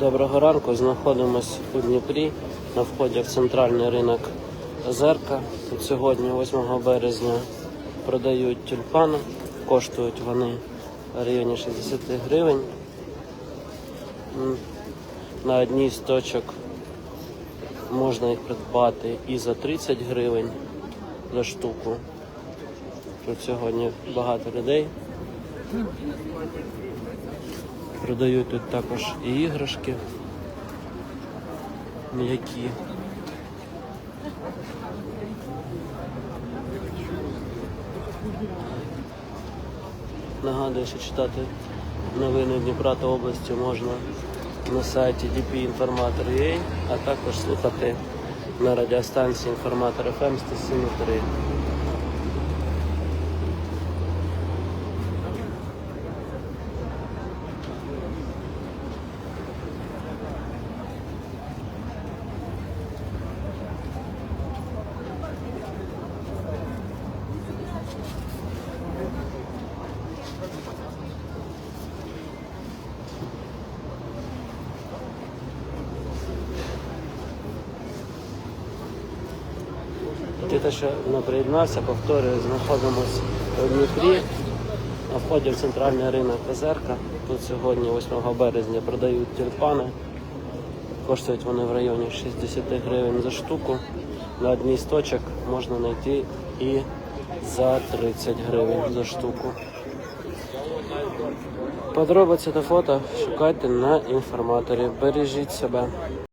Доброго ранку. Знаходимось у Дніпрі на вході в центральний ринок Озерка. Тут сьогодні, 8 березня, продають тюльпани. Коштують вони в районі 60 гривень. На одній з точок можна їх придбати і за 30 гривень за штуку. Тут сьогодні багато людей. Продають тут також і іграшки м'які. Нагадую, що читати новини Дніпра та області можна на сайті dpinformator.ua, а також слухати на радіостанції інформатор FM 107.3. Ти те, що не приєднався, повторюю, знаходимося у Дніпрі на вході в центральний ринок Озерка. Тут сьогодні, 8 березня, продають тюльпани. Коштують вони в районі 60 гривень за штуку. На одній з точок можна знайти і за 30 гривень за штуку. Подробиці та фото шукайте на інформаторі. Бережіть себе.